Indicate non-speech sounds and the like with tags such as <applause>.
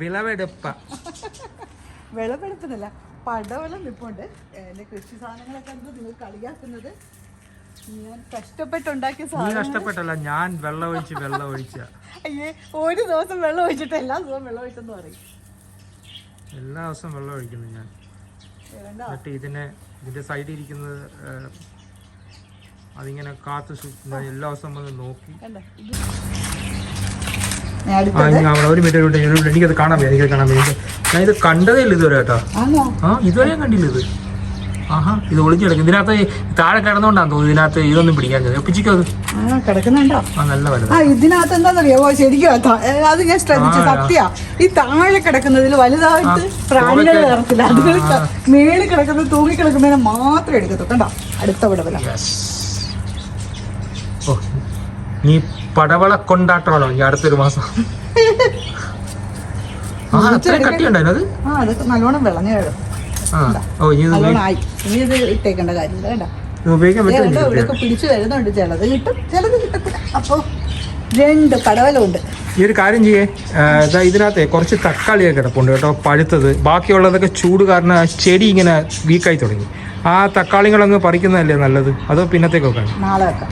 വിളവെടുപ്പ. വിളവെടുപ്പെന്നല്ല പടവലം നിപ്പുണ്ട് എന്റെ കൃഷി സാധനങ്ങളൊക്കെ കണ്ട് നിങ്ങൾ കളിയാക്കുന്നത്. ഞാൻ കഷ്ടപ്പെട്ടുണ്ടാക്കിയ സാധനം കഷ്ടപ്പെട്ടല്ല ഞാൻ വെള്ളം ഒഴിച്ച് വെള്ളം ഒഴിച്ച. അയ്യേ ഒരു ദിവസം വെള്ളം ഒഴിച്ചിട്ട് എല്ലാ ദിവസവും വെള്ളം ഒഴിച്ചെന്ന് പറയും. എല്ലാ ദിവസവും വെള്ളം ഒഴിക്കുന്നു ഞാൻ. എന്നിട്ട് ഇതിനെ ഇതിന്റെ സൈഡിൽ ഇരിക്കുന്നത് അതിങ്ങനെ കാത്തു സൂക്ഷിക്കുന്ന എല്ലാ ദിവസം വന്ന് നോക്കി. അവിടെ ഒരു മിനിറ്റ് ഒരു മിനിറ്റ്. എനിക്കത് കാണാൻ വയ്യ. എനിക്കത് കാണാൻ വയ്യ. ഞാൻ ഇത് കണ്ടതേ ഇല്ല ഇതുവരെ കേട്ടോ. ആ ഇതുവരെ കണ്ടില്ല ഇത്. ആഹാ ഇത് ഒളിച്ചു കിടക്കും. ഇതിനകത്ത് താഴെ കിടന്നുകൊണ്ടാന്ന് തോന്നുന്നു. ഇതിനകത്ത് ഇതൊന്നും പിടിക്കാൻ ഒപ്പിച്ചിക്കോ കിടക്കുന്നുണ്ടോ? ആ നല്ല വലുത്. ആ ഇതിനകത്ത് എന്താണെന്നറിയാമോ ശരിക്കും അത് ഞാൻ ശ്രദ്ധിച്ചു. സത്യ. ഈ താഴെ കിടക്കുന്നതിൽ വലുതായിട്ട് പ്രാണികൾ. കയറത്തില്ല അത് മേളിൽ കിടക്കുന്നത് തൂങ്ങി കിടക്കുന്നതിനെ മാത്രം എടുക്കത്തു കണ്ടോ? അടുത്ത വിടവല. ഓ നീ പടവള കൊണ്ടാട്ടമാണോ ഈ അടുത്തൊരു മാസം? <laughs> ആ അത്രയും കട്ടിയുണ്ടായിരുന്നു അത്? ആ അത് നല്ലോണം വിളഞ്ഞു കിടക്കും ആ ഓ ഇനി ഇത് ഉപയോഗി- നല്ലോണം ആയി ഇനി ഇത് ഇട്ടേക്കേണ്ട കാര്യമില്ല കേട്ടോ. ഇത് ഉപയോഗിക്കാൻ ദേ പറ്റില്ല കണ്ടോ ഇവിടെയൊക്കെ പിടിച്ചു വരുന്നുണ്ട് ചിലത്. കിട്ടും ചിലത് കിട്ടത്തില്ല. അപ്പൊ രണ്ട് പടവലുണ്ട്. ഈ ഒരു കാര്യം ചെയ്യേ. ആ, ഇതിനകത്തെ കുറച്ച് തക്കാളിയൊക്കെ കിടപ്പുണ്ട് കേട്ടോ പഴുത്തത്. ബാക്കിയുള്ളതൊക്കെ ചൂട് കാരണം ആ ചെടി ഇങ്ങനെ വീക്കായി തുടങ്ങി. ആ തക്കാളികളങ്ങ് പറിക്കുന്നതല്ലേ നല്ലത്? അതോ പിന്നത്തേക്കൊക്കെ നാളെ വെക്കാം.